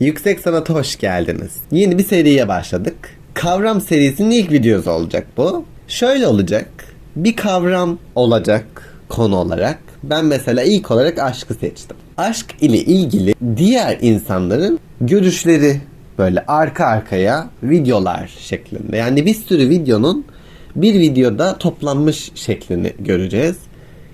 Yüksek Sanat'a hoş geldiniz. Yeni bir seriye başladık. Kavram serisinin ilk videosu olacak bu. Şöyle olacak. Bir kavram olacak konu olarak. Ben mesela ilk olarak aşkı seçtim. Aşk ile ilgili diğer insanların görüşleri böyle arka arkaya videolar şeklinde. Yani bir sürü videonun bir videoda toplanmış şeklini göreceğiz.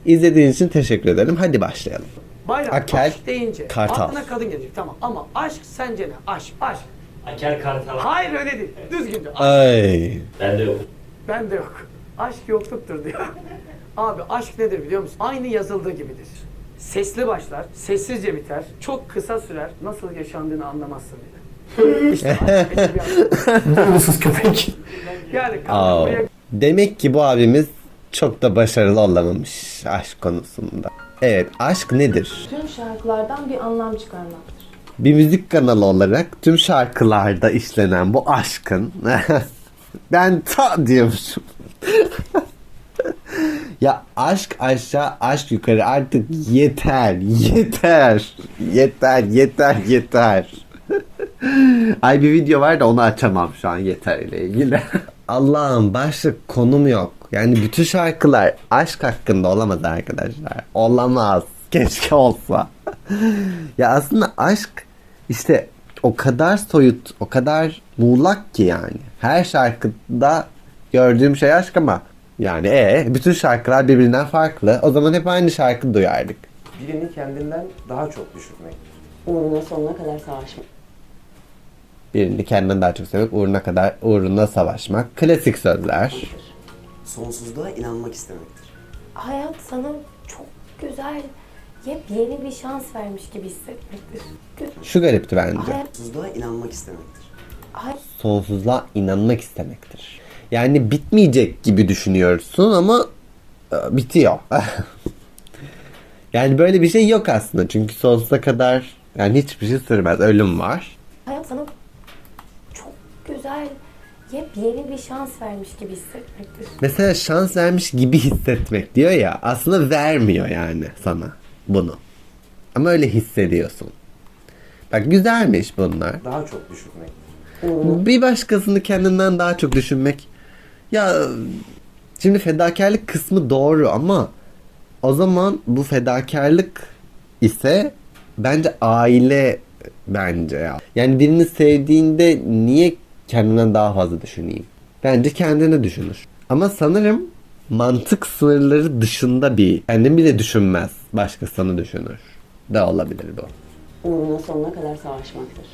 İzlediğiniz için teşekkür ederim. Hadi başlayalım. Bayram Akel, aşk deyince Kartal. aklına kadın gelecek tamam ama aşk sence ne? Aşk, aşk. Aker Kartal. Hayır öyle değil. Düzgünce. Aşk. Ay. Bende yok. Ben de yok. Aşk yokluktur diyor. Abi aşk nedir biliyor musun? Aynı yazıldığı gibidir. Sesli başlar, sessizce biter, çok kısa sürer, nasıl yaşandığını anlamazsın bile. işte edebiyatı. köpek. Yani Aa, buraya demek ki bu abimiz çok da başarılı olamamış aşk konusunda. Evet, aşk nedir? Tüm şarkılardan bir anlam çıkarmaktır. Bir müzik kanalı olarak tüm şarkılarda işlenen bu aşkın ben ta diyormuşum. ya aşk aşağı, aşk yukarı artık yeter, yeter, yeter, yeter, yeter. Ay bir video var da onu açamam şu an yeter ile ilgili. Allah'ım başlık konum yok. Yani bütün şarkılar aşk hakkında olamaz arkadaşlar. Olamaz. Keşke olsa. ya aslında aşk işte o kadar soyut, o kadar muğlak ki yani. Her şarkıda gördüğüm şey aşk ama yani e bütün şarkılar birbirinden farklı. O zaman hep aynı şarkı duyardık. birini kendinden daha çok düşürmek. uğruna sonuna kadar savaşmak. Birini kendinden daha çok sevmek, uğruna kadar uğruna savaşmak. Klasik sözler. Sonsuzluğa inanmak istemektir. Hayat sana çok güzel, yepyeni bir şans vermiş gibi hissetmektir. Şu garipti bence. Hayat, Sonsuzluğa inanmak istemektir. hayat Sonsuzluğa inanmak istemektir. Yani bitmeyecek gibi düşünüyorsun ama e, bitiyor. yani böyle bir şey yok aslında. Çünkü sonsuza kadar yani hiçbir şey sürmez. Ölüm var. hayat sana güzel, yepyeni bir şans vermiş gibi hissetmektir. Mesela şans vermiş gibi hissetmek diyor ya aslında vermiyor yani sana bunu. Ama öyle hissediyorsun. Bak güzelmiş bunlar. Daha çok düşürmek. Bir başkasını kendinden daha çok düşünmek. Ya şimdi fedakarlık kısmı doğru ama o zaman bu fedakarlık ise bence aile bence ya. Yani birini sevdiğinde niye kendinden daha fazla düşüneyim? Bence kendini düşünür. Ama sanırım mantık sınırları dışında bir kendini bile düşünmez. Başkasını düşünür. De olabilir bu Uğruna sonuna kadar savaşmaktır.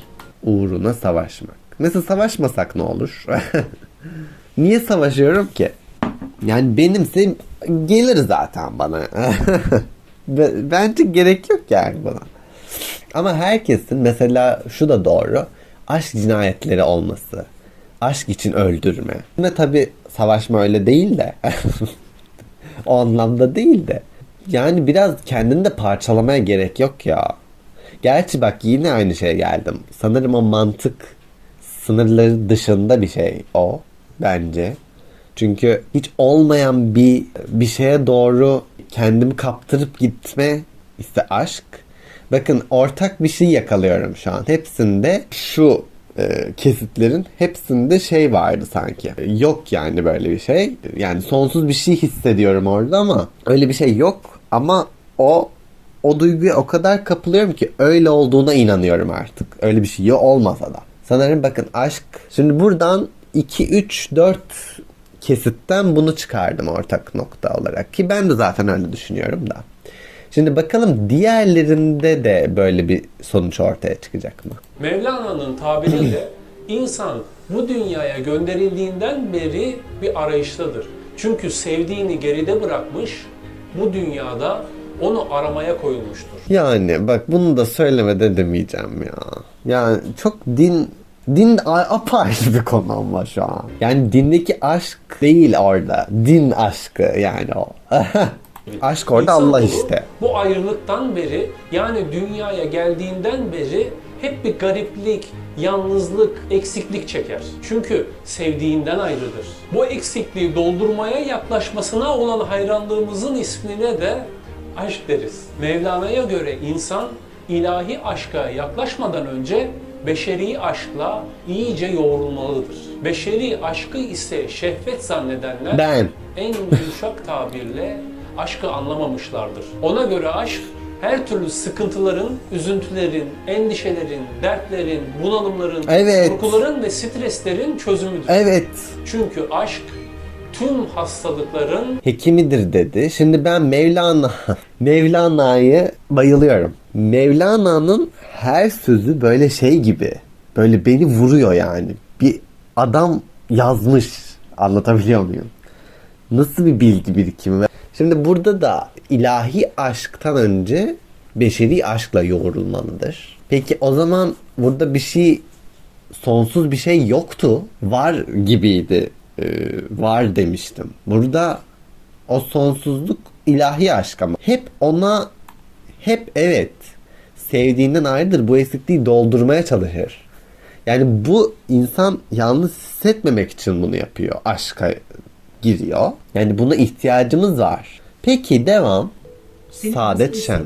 uğruna savaşmak. Mesela savaşmasak ne olur? Niye savaşıyorum ki? Yani benimse gelir zaten bana. Be- Bence gerek yok yani buna. Ama herkesin mesela şu da doğru. Aşk cinayetleri olması. Aşk için öldürme. Ve tabi savaşma öyle değil de. o anlamda değil de. Yani biraz kendini de parçalamaya gerek yok ya. Gerçi bak yine aynı şeye geldim. Sanırım o mantık sınırları dışında bir şey o bence. Çünkü hiç olmayan bir bir şeye doğru kendimi kaptırıp gitme ise aşk. Bakın ortak bir şey yakalıyorum şu an. Hepsinde şu e, kesitlerin hepsinde şey vardı sanki. Yok yani böyle bir şey. Yani sonsuz bir şey hissediyorum orada ama öyle bir şey yok. Ama o o duyguya o kadar kapılıyorum ki öyle olduğuna inanıyorum artık. Öyle bir şey ya olmasa da. Sanırım bakın aşk. Şimdi buradan 2, 3, 4 kesitten bunu çıkardım ortak nokta olarak. Ki ben de zaten öyle düşünüyorum da. Şimdi bakalım diğerlerinde de böyle bir sonuç ortaya çıkacak mı? Mevlana'nın tabiriyle insan bu dünyaya gönderildiğinden beri bir arayıştadır. Çünkü sevdiğini geride bırakmış, bu dünyada onu aramaya koyulmuştur. Yani bak bunu da söylemeden demeyeceğim ya. Yani çok din din apayrı bir konu ama şu an. Yani dindeki aşk değil orada. Din aşkı yani o. aşk orada Allah işte. Bu ayrılıktan beri yani dünyaya geldiğinden beri hep bir gariplik, yalnızlık, eksiklik çeker. Çünkü sevdiğinden ayrıdır. Bu eksikliği doldurmaya yaklaşmasına olan hayranlığımızın ismine de aşk deriz. Mevlana'ya göre insan ilahi aşka yaklaşmadan önce beşeri aşkla iyice yoğrulmalıdır. Beşeri aşkı ise şehvet zannedenler Ben. en yumuşak tabirle aşkı anlamamışlardır. Ona göre aşk her türlü sıkıntıların, üzüntülerin, endişelerin, dertlerin, bunalımların, Evet. korkuların ve streslerin çözümüdür. Evet. Çünkü aşk tüm hastalıkların Hekimidir dedi. Şimdi ben Mevlana, Mevlana'yı bayılıyorum. Mevlana'nın her sözü böyle şey gibi. Böyle beni vuruyor yani. Bir adam yazmış. Anlatabiliyor muyum? Nasıl bir bilgi birikimi? Şimdi burada da ilahi aşktan önce beşeri aşkla yoğrulmalıdır. Peki o zaman burada bir şey sonsuz bir şey yoktu. Var gibiydi. Ee, var demiştim. Burada o sonsuzluk ilahi aşk ama. Hep ona hep evet sevdiğinden ayrıdır. Bu eksikliği doldurmaya çalışır. Yani bu insan yalnız hissetmemek için bunu yapıyor. Aşka giriyor. Yani buna ihtiyacımız var. Peki devam. Senin Saadet Şen.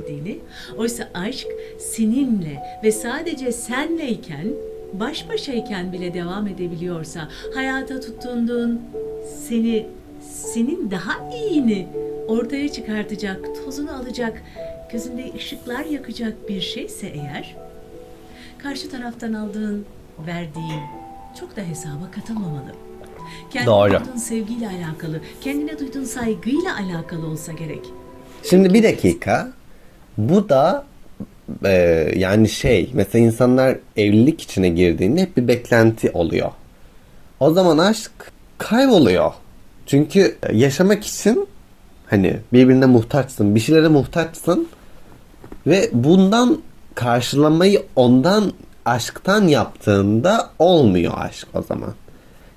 Oysa aşk seninle ve sadece senleyken, baş başayken bile devam edebiliyorsa, hayata tutunduğun seni, senin daha iyini ortaya çıkartacak, tozunu alacak, gözünde ışıklar yakacak bir şeyse eğer, karşı taraftan aldığın, verdiğin çok da hesaba katılmamalı. Kendine Doğru. duyduğun sevgiyle alakalı, kendine duyduğun saygıyla alakalı olsa gerek. Şimdi bir dakika. Bu da e, yani şey mesela insanlar evlilik içine girdiğinde hep bir beklenti oluyor. O zaman aşk kayboluyor. Çünkü yaşamak için hani birbirine muhtaçsın, bir şeylere muhtaçsın ve bundan karşılamayı ondan aşktan yaptığında olmuyor aşk o zaman.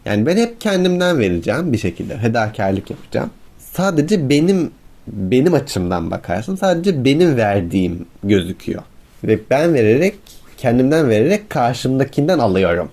Yani ben hep kendimden vereceğim bir şekilde fedakarlık yapacağım. Sadece benim benim açımdan bakarsın sadece benim verdiğim gözüküyor. Ve ben vererek kendimden vererek karşımdakinden alıyorum.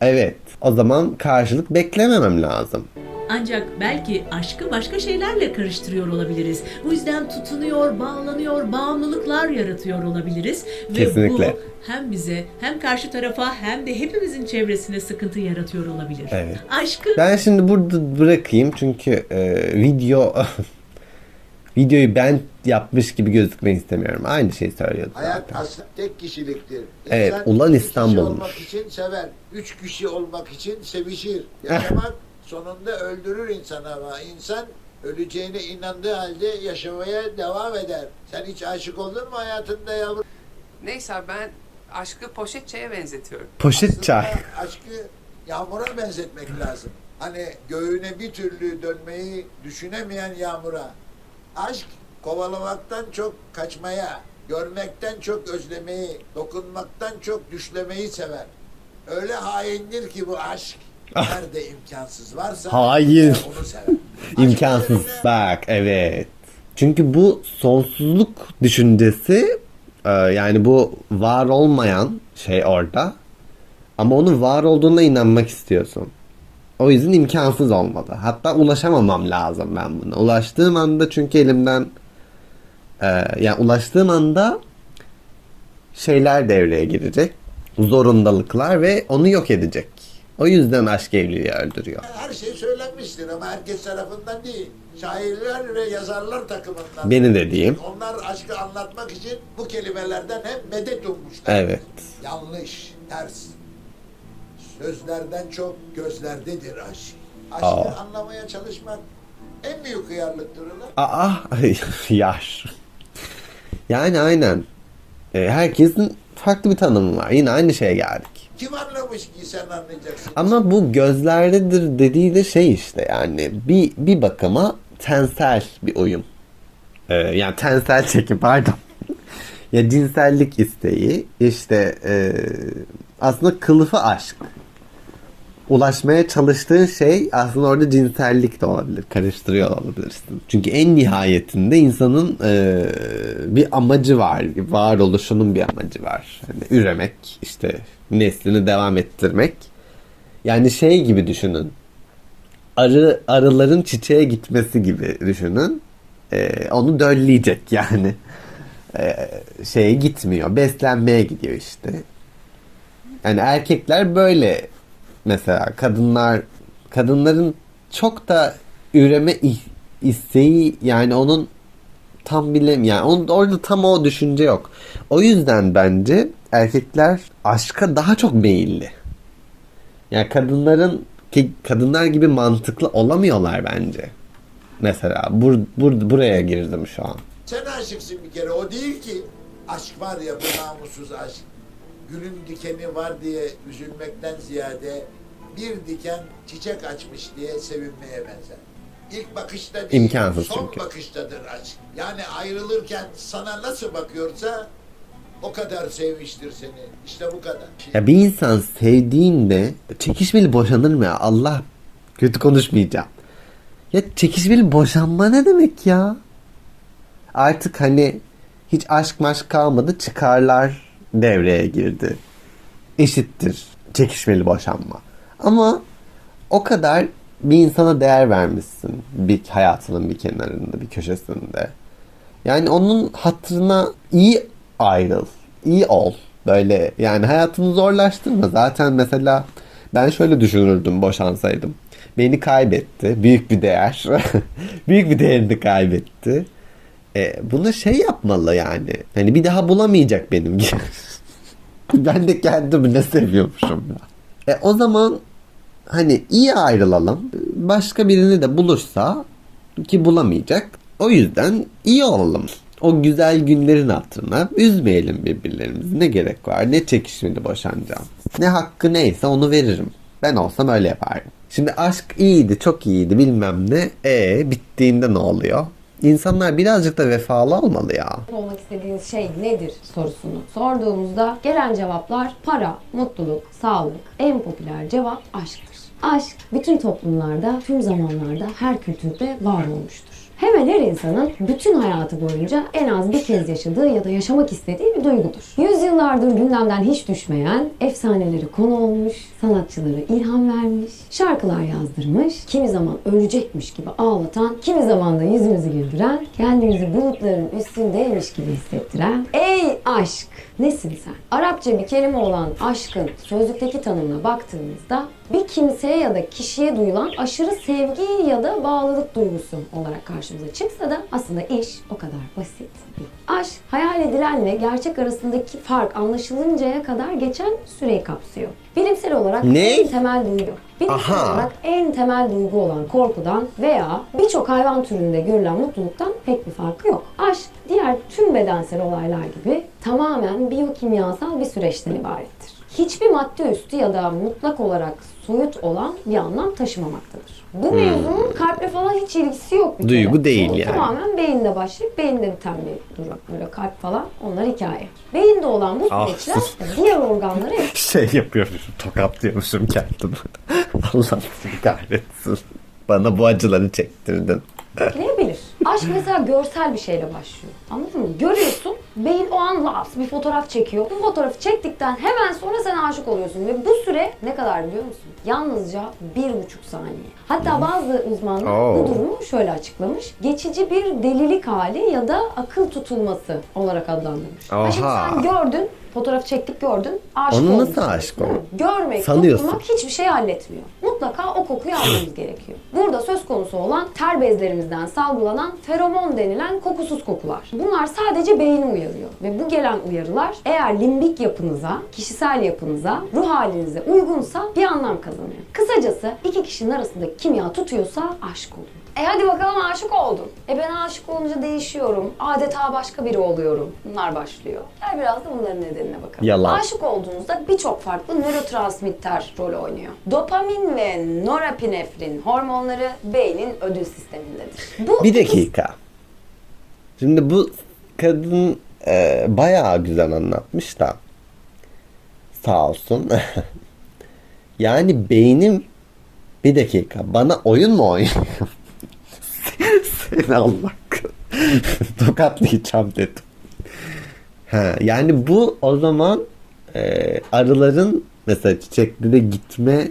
Evet o zaman karşılık beklememem lazım. Ancak belki aşkı başka şeylerle karıştırıyor olabiliriz. Bu yüzden tutunuyor, bağlanıyor, bağımlılıklar yaratıyor olabiliriz. Kesinlikle. Ve bu hem bize hem karşı tarafa hem de hepimizin çevresine sıkıntı yaratıyor olabilir. Evet. Aşkı Ben şimdi burada bırakayım çünkü e, video videoyu ben yapmış gibi gözükmeyi istemiyorum. Aynı şeyi söylüyordu Hayat zaten. aslında tek kişiliktir. Evet, İnsan ulan iki kişi İstanbul'muş. olmak için sever. Üç kişi olmak için sevişir. Yaşamak sonunda öldürür insanı ama insan öleceğine inandığı halde yaşamaya devam eder. Sen hiç aşık oldun mu hayatında yavrum? Neyse ben aşkı poşet çaya benzetiyorum. Poşet çay. Aslında aşkı yağmura benzetmek lazım. Hani göğüne bir türlü dönmeyi düşünemeyen yağmura. Aşk kovalamaktan çok kaçmaya, görmekten çok özlemeyi, dokunmaktan çok düşlemeyi sever. Öyle haindir ki bu aşk. Nerede imkansız varsa onu sever. İmkansız. Bak evet. Çünkü bu sonsuzluk düşüncesi e, yani bu var olmayan şey orada. Ama onun var olduğuna inanmak istiyorsun. O yüzden imkansız olmalı. Hatta ulaşamamam lazım ben buna. Ulaştığım anda çünkü elimden e, yani ulaştığım anda şeyler devreye girecek. Zorundalıklar ve onu yok edecek. O yüzden aşk evliliği öldürüyor. Her şey söylenmiştir ama herkes tarafından değil. Şairler ve yazarlar takımından. Beni de diyeyim. Onlar aşkı anlatmak için bu kelimelerden hep medet ummuşlar. Evet. Yanlış, ters. Sözlerden çok gözlerdedir aşk. Aşkı Aa. anlamaya çalışmak en büyük hıyarlıktır ulan. Aa yar. Yani aynen. E, herkesin farklı bir tanımı var. Yine aynı şeye geldik. Kim anlamış ki sen anlayacaksın? Ama bu gözlerdedir dediği de şey işte yani bir bir bakıma tensel bir uyum. E, yani tensel çekim pardon. ya cinsellik isteği işte e, aslında kılıfı aşk. Ulaşmaya çalıştığın şey aslında orada cinsellik de olabilir. Karıştırıyor olabilirsin. Çünkü en nihayetinde insanın e, bir amacı var. Varoluşunun bir amacı var. Hani üremek, işte neslini devam ettirmek. Yani şey gibi düşünün. Arı arıların çiçeğe gitmesi gibi düşünün. E, onu dölleyecek yani. E, şeye gitmiyor. Beslenmeye gidiyor işte. Yani erkekler böyle mesela kadınlar kadınların çok da üreme isteği yani onun tam bilem yani onun, orada tam o düşünce yok. O yüzden bence erkekler aşka daha çok meyilli. Yani kadınların ki kadınlar gibi mantıklı olamıyorlar bence. Mesela bur, bur, buraya girdim şu an. Sen aşıksın bir kere. O değil ki. Aşk var ya bu namussuz aşk. Gülün dikeni var diye üzülmekten ziyade bir diken çiçek açmış diye sevinmeye benzer. İlk bakışta değil, İmkansız son çünkü. bakıştadır aşk. Yani ayrılırken sana nasıl bakıyorsa o kadar sevmiştir seni. İşte bu kadar. Ya bir insan sevdiğinde çekişmeli boşanır mı ya? Allah kötü konuşmayacağım. Ya çekişmeli boşanma ne demek ya? Artık hani hiç aşk maşk kalmadı çıkarlar devreye girdi. Eşittir çekişmeli boşanma. Ama o kadar bir insana değer vermişsin bir hayatının bir kenarında bir köşesinde. Yani onun hatırına iyi ayrıl. iyi ol. Böyle yani hayatını zorlaştırma. Zaten mesela ben şöyle düşünürdüm boşansaydım. Beni kaybetti. Büyük bir değer. Büyük bir değerini kaybetti. E, bunu şey yapmalı yani. Hani bir daha bulamayacak benim gibi. ben de kendimi ne seviyormuşum ya. E, o zaman hani iyi ayrılalım. Başka birini de bulursa ki bulamayacak. O yüzden iyi olalım. O güzel günlerin hatırına üzmeyelim birbirlerimizi. Ne gerek var? Ne çekişmeli boşanacağım. Ne hakkı neyse onu veririm. Ben olsam öyle yapardım. Şimdi aşk iyiydi, çok iyiydi bilmem ne. E bittiğinde ne oluyor? İnsanlar birazcık da vefalı olmalı ya. olmak istediğiniz şey nedir sorusunu sorduğumuzda gelen cevaplar para, mutluluk, sağlık. En popüler cevap aşktır. Aşk bütün toplumlarda, tüm zamanlarda, her kültürde var olmuştur. Hemen her insanın bütün hayatı boyunca en az bir kez yaşadığı ya da yaşamak istediği bir duygudur. Yüzyıllardır gündemden hiç düşmeyen, efsaneleri konu olmuş, sanatçılara ilham vermiş, şarkılar yazdırmış, kimi zaman ölecekmiş gibi ağlatan, kimi zaman da yüzümüzü güldüren, kendimizi bulutların üstündeymiş gibi hissettiren Ey aşk! Nesin sen? Arapça bir kelime olan aşkın sözlükteki tanımına baktığımızda bir kimseye ya da kişiye duyulan aşırı sevgi ya da bağlılık duygusu olarak karşımıza çıksa da aslında iş o kadar basit değil. Aşk hayal edilenle gerçek arasındaki fark anlaşılıncaya kadar geçen süreyi kapsıyor. Bilimsel olarak Ne? en temel duygu. Bilimsel Aha. olarak en temel duygu olan korkudan veya birçok hayvan türünde görülen mutluluktan pek bir farkı yok. Aşk diğer tüm bedensel olaylar gibi tamamen biyokimyasal bir süreçten ibarettir. Hiçbir madde üstü ya da mutlak olarak soyut olan bir anlam taşımamaktadır. Bu mevzunun kalple falan hiç ilgisi yok bir Hmm. Duygu kere. değil Bu yani. Tamamen beyinde başlayıp beyinde biten bir durum. Böyle kalp falan onlar hikaye. Beyinde olan bu Ah. süreçler diğer organlara Şey yapıyormuşum, tokatlıyormuşum kendimi. Allah seni kahretsin. Bana bu acıları çektirdin. etkileyebilir. Aşk mesela görsel bir şeyle başlıyor. Anladın mı? Görüyorsun, beyin o an laps bir fotoğraf çekiyor. Bu fotoğrafı çektikten hemen sonra sen aşık oluyorsun. Ve bu süre ne kadar biliyor musun? Yalnızca bir buçuk saniye. Hatta bazı uzmanlar Oo. bu durumu şöyle açıklamış. Geçici bir delilik hali ya da akıl tutulması olarak adlandırmış. Ha şimdi Oha. sen gördün, fotoğraf çektik gördün, aşık Onu nasıl aşık oldun? Görmek, Sanıyorsun. dokunmak hiçbir şey halletmiyor. Mutlaka o kokuyu almamız gerekiyor. Burada söz konusu olan ter bezlerimizden salgılanan feromon denilen kokusuz kokular. Bunlar sadece beyni uyarıyor. Ve bu gelen uyarılar eğer limbik yapınıza, kişisel yapınıza, ruh halinize uygunsa bir anlam kazanıyor. Kısacası iki kişinin arasındaki kimya tutuyorsa aşk oluyor. E hadi bakalım aşık oldun. E ben aşık olunca değişiyorum. Adeta başka biri oluyorum. Bunlar başlıyor. Gel biraz da bunların nedenine bakalım. Yalan. Aşık olduğunuzda birçok farklı nörotransmitter rol oynuyor. Dopamin ve norepinefrin hormonları beynin ödül sistemindedir. Bu Bir dakika. Şimdi bu kadın e, bayağı güzel anlatmış da. Sağ olsun. yani beynim bir dakika bana oyun mu oynuyor? Seni Allah tokatlayacağım dedim. Ha, yani bu o zaman e, arıların mesela çiçeklere gitme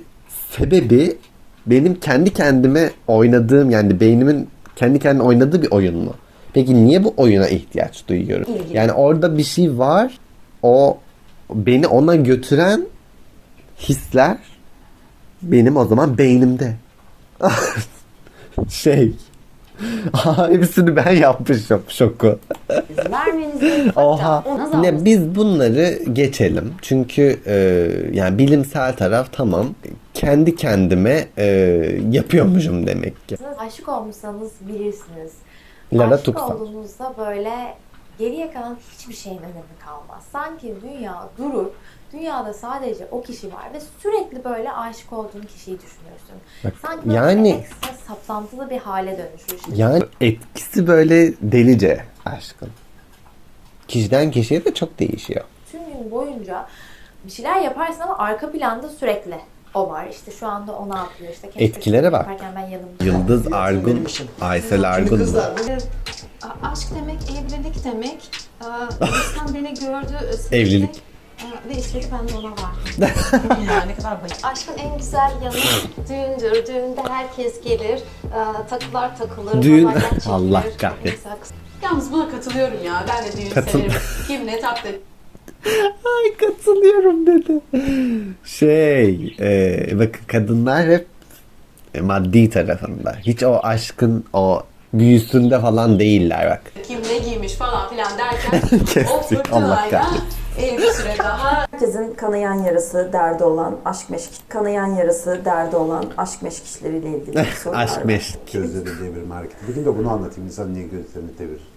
sebebi benim kendi kendime oynadığım yani beynimin kendi kendine oynadığı bir oyun mu? Peki niye bu oyuna ihtiyaç duyuyorum? İlgili. Yani orada bir şey var. O beni ona götüren hisler benim o zaman beynimde. şey. Hepsini ben yapmışım şoku. Vermeniz gereken Oha. Ne, biz bunları geçelim. Çünkü e, yani bilimsel taraf tamam. Kendi kendime e, yapıyormuşum demek ki. Aşık olmuşsanız bilirsiniz. Lara Aşık Tuksan. olduğunuzda böyle geriye kalan hiçbir şeyin önemi kalmaz. Sanki dünya durur. Dünyada sadece o kişi var ve sürekli böyle aşık olduğun kişiyi düşünürsün. Bak, Sanki böyle yani- ekstra saplantılı bir hale dönüşür. Yani etkisi böyle delice aşkın. Kişiden kişiye de çok değişiyor. Tüm gün boyunca bir şeyler yaparsın ama arka planda sürekli o var. İşte şu anda o ne yapıyor? İşte Etkilere bak. Ben yanımda. Yıldız Argun, Aysel Argun? A- Aşk demek evlilik demek. İnsan beni gördü. Evlilik. Ve istedi ben de ona ya ne kadar bayık. Aşkın en güzel yanı düğündür. Düğünde herkes gelir. Aa, takılar takılır. Düğün- çekilir. Allah kahretsin. güzel. Yalnız buna katılıyorum ya. Ben de düğün Katıl- severim. Kim ne taktı Ay katılıyorum dedi. Şey, e, bakın kadınlar hep e, maddi tarafında. Hiç o aşkın o büyüsünde falan değiller bak. kim ne giymiş falan filan derken o Kestik, Allah kahretsin. E, bir süre daha Herkesin kanayan yarası, derdi olan aşk meşk, kanayan yarası, derdi olan aşk meşk işleriyle ilgili sorular Aşk meşk. Gözleri devirme hareketi. Bir gün de bunu anlatayım. İnsan niye gözlerini devirir?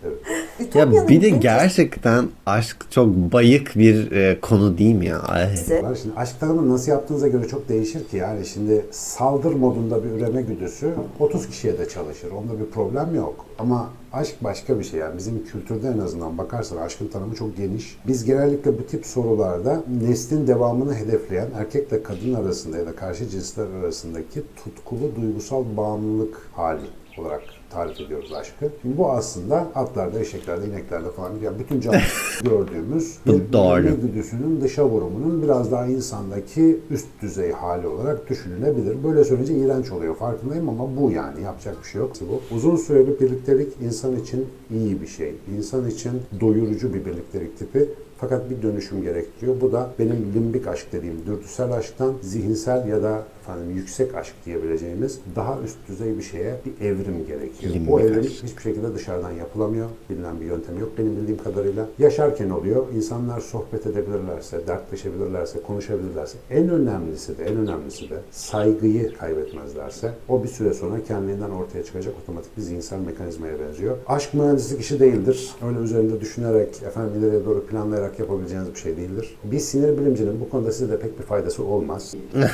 Ya bir de en gerçekten aşk çok bayık bir e, konu değil mi ya? Ay. Var Şimdi aşk tanımı nasıl yaptığınıza göre çok değişir ki. Yani şimdi saldır modunda bir üreme güdüsü 30 kişiye de çalışır. Onda bir problem yok. Ama aşk başka bir şey. Yani bizim kültürde en azından bakarsan aşkın tanımı çok geniş. Biz genellikle bu tip sorularda neslin devamını hedefleyen erkekle kadın arasında ya da karşı cinsler arasındaki tutkulu duygusal bağımlılık hali olarak tarif ediyoruz aşkı. Şimdi bu aslında atlarda, eşeklerde, ineklerde falan yani bütün canlı gördüğümüz bir doğru. güdüsünün dışa vurumunun biraz daha insandaki üst düzey hali olarak düşünülebilir. Böyle söyleyince iğrenç oluyor farkındayım ama bu yani yapacak bir şey yok. Bu uzun süreli birliktelik insan için iyi bir şey. İnsan için doyurucu bir birliktelik tipi. Fakat bir dönüşüm gerektiriyor. Bu da benim limbik aşk dediğim dürtüsel aşktan zihinsel ya da efendim yüksek aşk diyebileceğimiz daha üst düzey bir şeye bir evrim gerekiyor. Limbik o evrim aşk. hiçbir şekilde dışarıdan yapılamıyor. Bilinen bir yöntemi yok benim bildiğim kadarıyla. Yaşarken oluyor. İnsanlar sohbet edebilirlerse, dertleşebilirlerse, konuşabilirlerse en önemlisi de en önemlisi de saygıyı kaybetmezlerse o bir süre sonra kendiliğinden ortaya çıkacak otomatik bir zihinsel mekanizmaya benziyor. Aşk mühendislik işi değildir. Öyle üzerinde düşünerek, efendim ileriye doğru planlayarak yapabileceğiniz bir şey değildir. Bir sinir bilimcinin bu konuda size de pek bir faydası olmaz.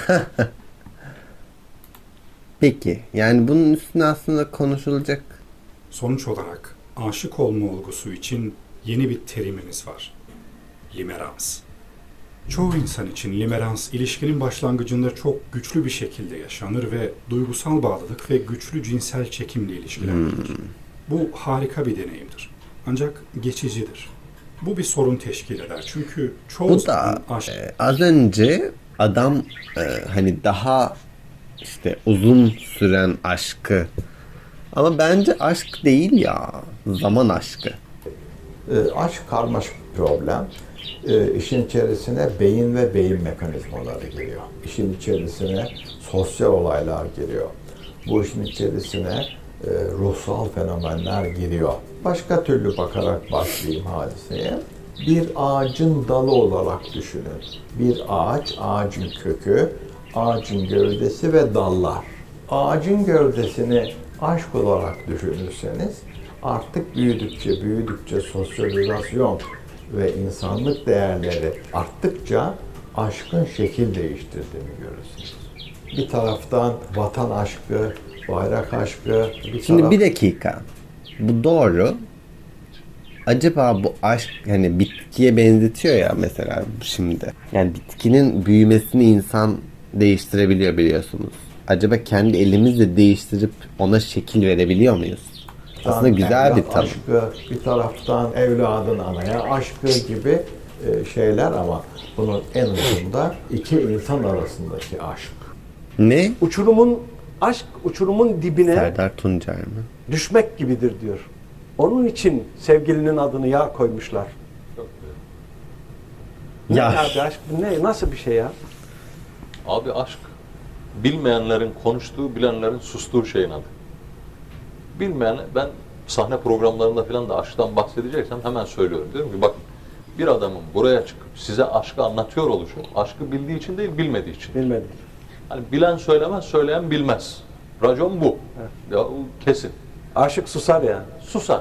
Peki yani bunun üstüne aslında konuşulacak Sonuç olarak aşık olma olgusu için yeni bir terimimiz var. Limerans. Çoğu insan için limerans ilişkinin başlangıcında çok güçlü bir şekilde yaşanır ve duygusal bağlılık ve güçlü cinsel çekimle ilişkilendirilir. Bu harika bir deneyimdir. Ancak geçicidir. Bu bir sorun teşkil eder. Çünkü çoğu Bu da aşk e, az önce adam e, hani daha işte uzun süren aşkı ama bence aşk değil ya zaman aşkı. E, aşk karmaşık bir problem. E, işin içerisine beyin ve beyin mekanizmaları giriyor. İşin içerisine sosyal olaylar giriyor. Bu işin içerisine e, ruhsal fenomenler giriyor. Başka türlü bakarak başlayayım hadiseye. Bir ağacın dalı olarak düşünün. Bir ağaç, ağacın kökü, ağacın gövdesi ve dallar. Ağacın gövdesini aşk olarak düşünürseniz artık büyüdükçe büyüdükçe sosyalizasyon ve insanlık değerleri arttıkça aşkın şekil değiştirdiğini görürsünüz. Bir taraftan vatan aşkı, bayrak aşkı, bir Şimdi taraf- bir dakika. Bu doğru. Acaba bu aşk hani bitkiye benzetiyor ya mesela şimdi. Yani bitkinin büyümesini insan değiştirebiliyor biliyorsunuz. Acaba kendi elimizle değiştirip ona şekil verebiliyor muyuz? Aslında güzel bir tanım. Aşkı, bir taraftan evladın anaya aşkı gibi e, şeyler ama bunun en ucunda iki insan arasındaki aşk. Ne? Uçurumun aşk uçurumun dibine Serdar Tuncer mi? düşmek gibidir diyor. Onun için sevgilinin adını yağ koymuşlar. Yağ. abi aşk bu ne nasıl bir şey ya? Abi aşk bilmeyenlerin konuştuğu, bilenlerin sustuğu şeyin adı. Bilmeyen, ben sahne programlarında falan da aşktan bahsedeceksem hemen söylüyorum. Diyorum ki bakın bir adamın buraya çıkıp size aşkı anlatıyor oluşu, aşkı bildiği için değil bilmediği için. Bilmedi. Hani bilen söylemez, söyleyen bilmez. Racon bu. Ya o kesin. Aşık susar yani. Susar.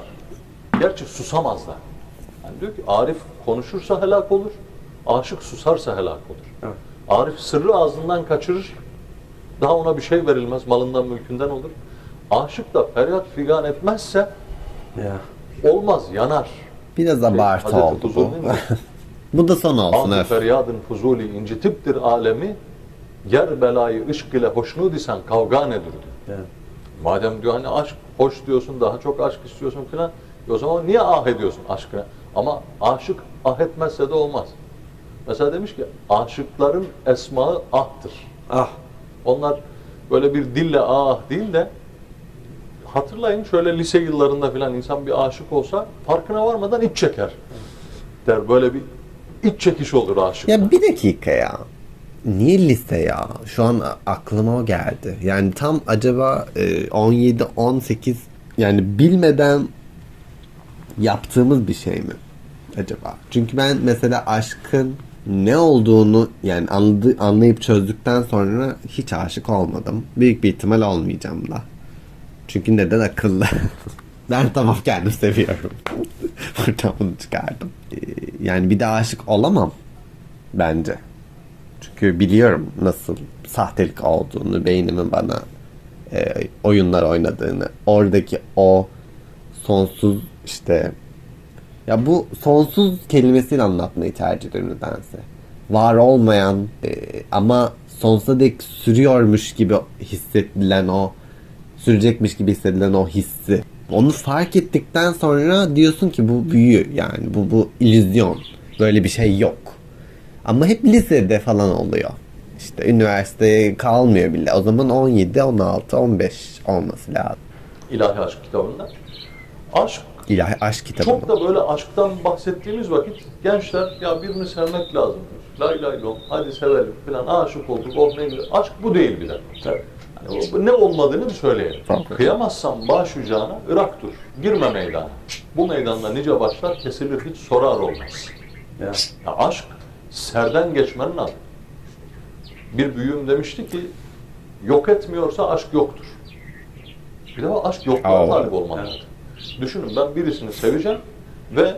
Gerçi susamaz da. Yani diyor ki Arif konuşursa helak olur, aşık susarsa helak olur. Arif sırrı ağzından kaçırır, daha ona bir şey verilmez, malından mülkünden olur. Aşık da feryat figan etmezse olmaz, yanar. Biraz abartı Hazreti oldu bu. Bu da son olsun. Altı öf. feryadın fuzuli incitiptir alemi, ger belayı ışk ile hoşnut isen kavga nedir diyor. Madem diyor hani aşk hoş diyorsun, daha çok aşk istiyorsun filan, e o zaman niye ah ediyorsun aşkına? Ama aşık ah etmezse de olmaz. Mesela demiş ki aşıkların esmağı ah'tır. Ah. Onlar böyle bir dille ah değil de hatırlayın şöyle lise yıllarında filan insan bir aşık olsa farkına varmadan iç çeker. Der böyle bir iç çekiş olur aşık. Ya bir dakika ya. Niye lise ya? Şu an aklıma o geldi. Yani tam acaba e, 17, 18 yani bilmeden yaptığımız bir şey mi acaba? Çünkü ben mesela aşkın ne olduğunu yani anladı, anlayıp çözdükten sonra hiç aşık olmadım. Büyük bir ihtimal olmayacağım da. Çünkü neden akıllı? ben tamam kendim seviyorum. Buradan bunu çıkardım. Ee, Yani bir de aşık olamam bence. Çünkü biliyorum nasıl sahtelik olduğunu, beynimin bana e, oyunlar oynadığını, oradaki o sonsuz işte ya bu sonsuz kelimesiyle anlatmayı tercih ederim nedense. Var olmayan e, ama sonsuza dek sürüyormuş gibi hissedilen o sürecekmiş gibi hissedilen o hissi. Onu fark ettikten sonra diyorsun ki bu büyü yani bu bu illüzyon. Böyle bir şey yok. Ama hep lisede falan oluyor. İşte üniversiteye kalmıyor bile. O zaman 17, 16, 15 olması lazım. İlahi Aşk kitabında. Aşk İlahi aşk kitabı. çok da böyle aşktan bahsettiğimiz vakit gençler ya birini sevmek lazım. La ilahe illallah hadi sevelim falan aşık olduk oh ne güzel. Aşk bu değil bir de. Yani ne olmadığını bir söyleyelim. Kıyamazsan baş ucağına Irak dur. Girme meydana. Bu meydanda nice başlar kesilir hiç sorar olmaz. Ya. aşk serden geçmenin adı. Bir büyüğüm demişti ki yok etmiyorsa aşk yoktur. Bir de aşk yokluğa talip olmak lazım. Düşünün ben birisini seveceğim ve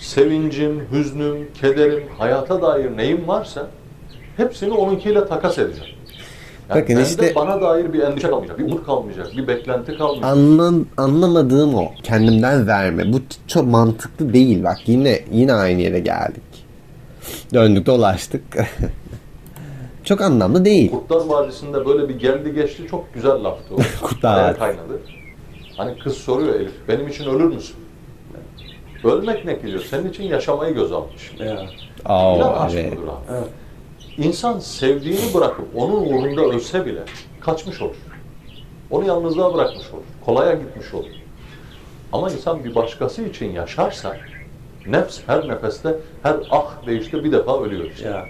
sevincim, hüznüm, kederim, hayata dair neyim varsa hepsini onunkiyle takas edeceğim. Yani Bakın işte- bana dair bir endişe kalmayacak, bir umut kalmayacak, bir beklenti kalmayacak. Anlam, anlamadığım o. Kendimden verme. Bu çok mantıklı değil. Bak yine yine aynı yere geldik. Döndük dolaştık. çok anlamlı değil. Kurtlar Vadisi'nde böyle bir geldi geçti çok güzel laftı o. Kurtlar Vadisi. kaynadı. Hani kız soruyor Elif, benim için ölür müsün? Ölmek ne ki diyor, senin için yaşamayı göz almış. Aa, Plan aşk evet. abi. İnsan sevdiğini bırakıp onun uğrunda ölse bile kaçmış olur. Onu yalnızlığa bırakmış olur. Kolaya gitmiş olur. Ama insan bir başkası için yaşarsa nefs her nefeste, her ah deyişte bir defa ölüyor işte.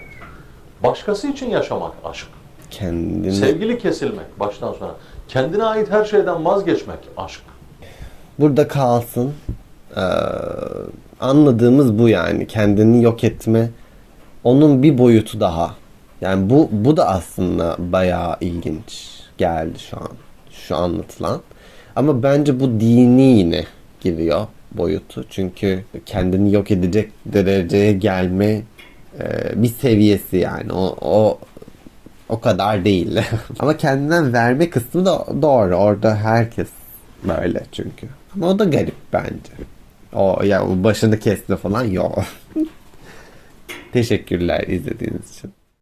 Başkası için yaşamak aşk. Kendini Sevgili kesilmek baştan sona. Kendine ait her şeyden vazgeçmek aşk. burada kalsın. Ee, anladığımız bu yani. Kendini yok etme. Onun bir boyutu daha. Yani bu bu da aslında bayağı ilginç geldi şu an. Şu anlatılan. Ama bence bu dini yine giriyor boyutu. Çünkü kendini yok edecek dereceye gelme e, bir seviyesi yani. O, o o kadar değil. Ama kendinden verme kısmı da doğru. Orada herkes böyle çünkü. Ama o da garip bence. O ya başını kesme falan yok. Teşekkürler izlediğiniz için.